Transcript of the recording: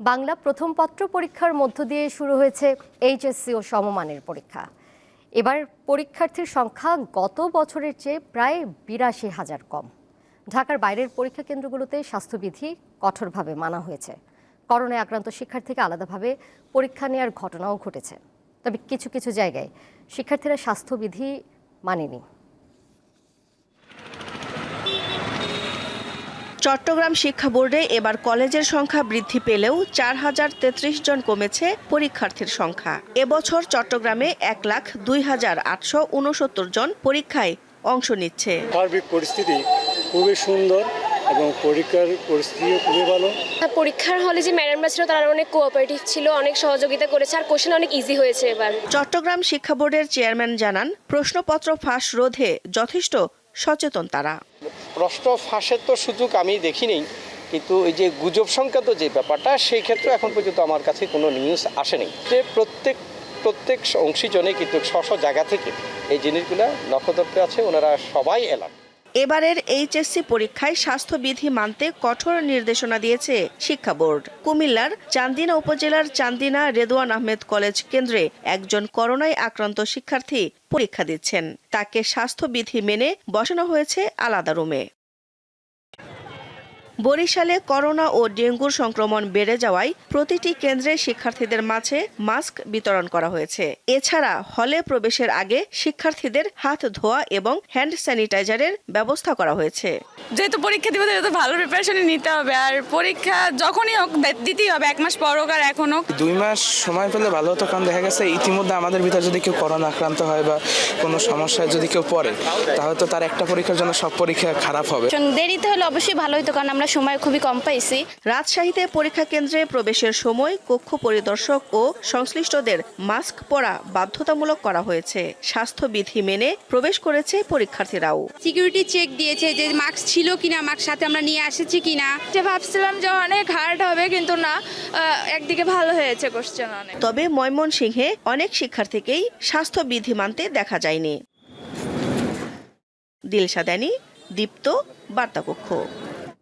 বাংলা প্রথম পত্র পরীক্ষার মধ্য দিয়ে শুরু হয়েছে এইচএসসি ও সমমানের পরীক্ষা। এবার পরীক্ষার্থীর সংখ্যা গত বছরের চেয়ে প্রায় বিরাশি হাজার কম। ঢাকার বাইরের পরীক্ষা কেন্দ্রগুলোতে স্বাস্থ্যবিধি কঠোরভাবে মানা হয়েছে। করোনায় আক্রান্ত শিক্ষার্থীকে আলাদাভাবে পরীক্ষা নেওয়ার ঘটনাও ঘটেছে। তবে কিছু কিছু জায়গায় শিক্ষার্থীরা স্বাস্থ্যবিধি মানেনি। চট্টগ্রাম শিক্ষা বোর্ডে এবার কলেজের সংখ্যা বৃদ্ধি পেলেও চার হাজার তেত্রিশ জন কমেছে পরীক্ষার্থীর সংখ্যা। এবছর চট্টগ্রামে এক লাখ দুই হাজার আটশো উনসত্তর জন পরীক্ষায় অংশ নিচ্ছে। সার্বিক পরিস্থিতি খুবই সুন্দর এবং পরীক্ষার পরিস্থিতিও খুবই ভালো। পরীক্ষার হলে যে ম্যাডামরা ছিল তারা অনেক কোঅপারেটিভ ছিল অনেক সহযোগিতা করেছে আর কোশ্চেন অনেক ইজি হয়েছে এবার। চট্টগ্রাম শিক্ষা বোর্ডের চেয়ারম্যান জানান প্রশ্নপত্র ফাঁস রোধে যথেষ্ট সচেতন তারা। প্রশ্ন ফাঁসের তো সুযোগ আমি দেখিনি, কিন্তু এই যে গুজব সংক্রান্ত যে ব্যাপারটা, সেই ক্ষেত্রে এখন পর্যন্ত আমার কাছে কোনো নিউজ আসেনি। যে প্রত্যেক প্রত্যেক অংশীজনে কিন্তু স্ব জায়গা থেকে এই জিনিসগুলো লক্ষ্য আছে, ওনারা সবাই এলাম এবারের এইচএসসি পরীক্ষায় স্বাস্থ্যবিধি মানতে কঠোর নির্দেশনা দিয়েছে শিক্ষা বোর্ড। কুমিল্লার চান্দিনা উপজেলার চান্দিনা রেদোয়ান আহমেদ কলেজ কেন্দ্রে একজন করোনায় আক্রান্ত শিক্ষার্থী পরীক্ষা দিচ্ছেন। তাকে স্বাস্থ্যবিধি মেনে বসানো হয়েছে আলাদা রুমে। বরিশালে করোনা ও ডেঙ্গুর সংক্রমণ বেড়ে যাওয়ায় প্রতিটি কেন্দ্রে শিক্ষার্থীদের মাঝে মাস্ক বিতরণ করা হয়েছে। এছাড়া হলে প্রবেশের আগে শিক্ষার্থীদের হাত ধোয়া এবং হ্যান্ড স্যানিটাইজারের ব্যবস্থা করা হয়েছে। যেহেতু পরীক্ষা দিব যেহেতু ভালো প্রিপারেশনই নিতে হবে। আর পরীক্ষা যখনই হোক দিতেই হবে এক মাস পর হোক আর এখন হোক। দুই মাস সময় পেলে ভালো হতো কারণ দেখা গেছে ইতিমধ্যে আমাদের ভিতরে যদি কেউ করোনা আক্রান্ত হয় বা কোনো সমস্যায় যদি কেউ পড়ে তাহলে তো তার একটা পরীক্ষার জন্য সব পরীক্ষা খারাপ হবে। দেরিতে হলে অবশ্যই ভালো হতো কারণ আমরা সময় খুবই কম পাইছি। রাজশাহীতে পরীক্ষা কেন্দ্রে প্রবেশের সময় কক্ষ পরিদর্শক ও সংশ্লিষ্টদের মাস্ক পরা বাধ্যতামূলক করা হয়েছে। স্বাস্থ্যবিধি মেনে প্রবেশ করেছে পরীক্ষার্থীরাও। সিকিউরিটি চেক দিয়েছে যে মাস্ক ছিল কিনা মাস্ক সাথে আমরা নিয়ে এসেছি কিনা। যে ভাবছিলাম যে অনেক হার্ড হবে কিন্তু না একদিকে ভালো হয়েছে কোশ্চেন অনেক। তবে ময়মনসিংহে অনেক শিক্ষার্থীকেই স্বাস্থ্যবিধি মানতে দেখা যায়নি। দিলশাদানি দীপ্ত বার্তাকক্ষ।